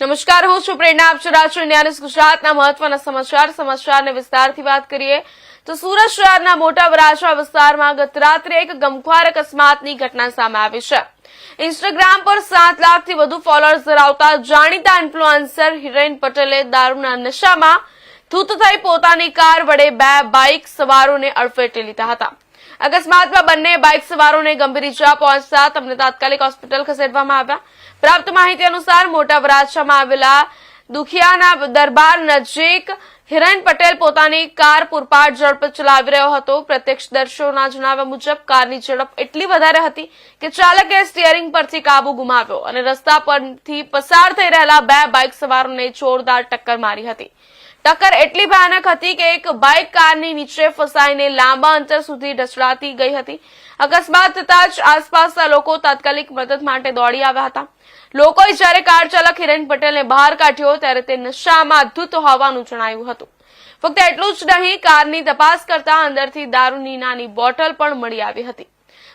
નમસ્કાર, હું છું પ્રેરણા, આપ છો ન્યાયાધીશ ગુજરાતના મહત્વના સમાચાર, સમાચારને વિસ્તારથી વાત કરીએ તો સુરત શહેરના મોટા વરાછા વિસ્તારમાં ગત રાત્રે એક ગમખ્વાર અકસ્માતની ઘટના સામે આવી છે. ઇન્સ્ટાગ્રામ પર સાત લાખથી વધુ ફોલોઅર્સ ધરાવતા જાણીતા ઇન્ફ્લુઅન્સર હિરેન પટેલે દારૂના નશામાં થૂત થઈ પોતાની કાર વડે બે બાઇક સવારોને અડફેટે લીધા હતા. અકસ્માતમાં બંને બાઇક સવારોને ગંભીર ઇજા પહોંચતા તેમને તાત્કાલિક હોસ્પિટલ ખસેડવામાં આવ્યા. પ્રાપ્ત માહિતી અનુસાર મોટા વરાછામાં આવેલા દુખિયાના દરબાર નજીક હિરેન પટેલ પોતાની કાર પૂરપાટ ઝડપ ચલાવી રહ્યો હતો. પ્રત્યક્ષદર્શીઓના જણાવ્યા મુજબ કારની ઝડપ એટલી વધારે હતી કે ચાલકે સ્ટીયરિંગ પરથી કાબુ ગુમાવ્યો અને રસ્તા પરથી પસાર થઈ રહેલા બે બાઇક સવારોને જોરદાર ટક્કર મારી હતી. ટક્કર એટલી ભયાનક હતી કે એક બાઇક કારની નીચે ફસાઈને લાંબા અંતર સુધી ઢસડાતી ગઈ હતી. અકસ્માત થતાં જ આસપાસના લોકો તાત્કાલિક મદદ માટે દોડી આવ્યા હતા. લોકોએ જ્યારે કાર ચાલક હિરેન પટેલને બહાર કાઢ્યો ત્યારે તે નશામાં ધૂત હોવાનું જણાયું હતું. ફક્ત એટલું જ નહીં, કારની તપાસ કરતા અંદરથી દારૂની નાની બોટલ પણ મળી આવી હતી.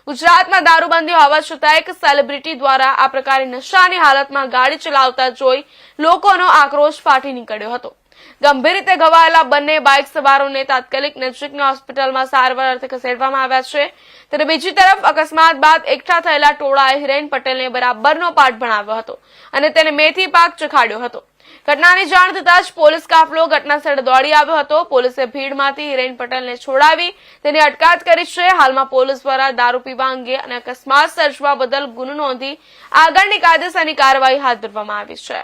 ગુજરાતમાં દારૂબંધી હોવા છતાં એક સેલિબ્રિટી દ્વારા આ પ્રકારે નશાની હાલતમાં ગાડી ચલાવતા જોઈ લોકોનો આક્રોશ ફાટી નીકળ્યો હતો. ગંભીર રીતે ઘવાયેલા બંને બાઇક સવારોને તાત્કાલિક નજીકની હોસ્પિટલમાં સારવાર અર્થે ખસેડવામાં આવ્યા છે. ત્યારે બીજી તરફ અકસ્માત બાદ એકઠા થયેલા ટોળાએ હિરેન પટેલને બરાબરનો પાઠ ભણાવ્યો હતો અને તેને મેથી પાક ચખાડ્યો હતો. ઘટનાની જાણ થતાં જ પોલીસ કાફલો ઘટના સ્થળે દોડી આવ્યો હતો. પોલીસે ભીડમાંથી હિરેન પટેલને છોડાવી તેની અટકાયત કરી છે. હાલમાં પોલીસ દ્વારા દારૂ પીવા અંગે અને અકસ્માત સર્જવા બદલ ગુનો નોંધી આગળની કાયદેસરની કાર્યવાહી હાથ ધરવામાં આવી છે.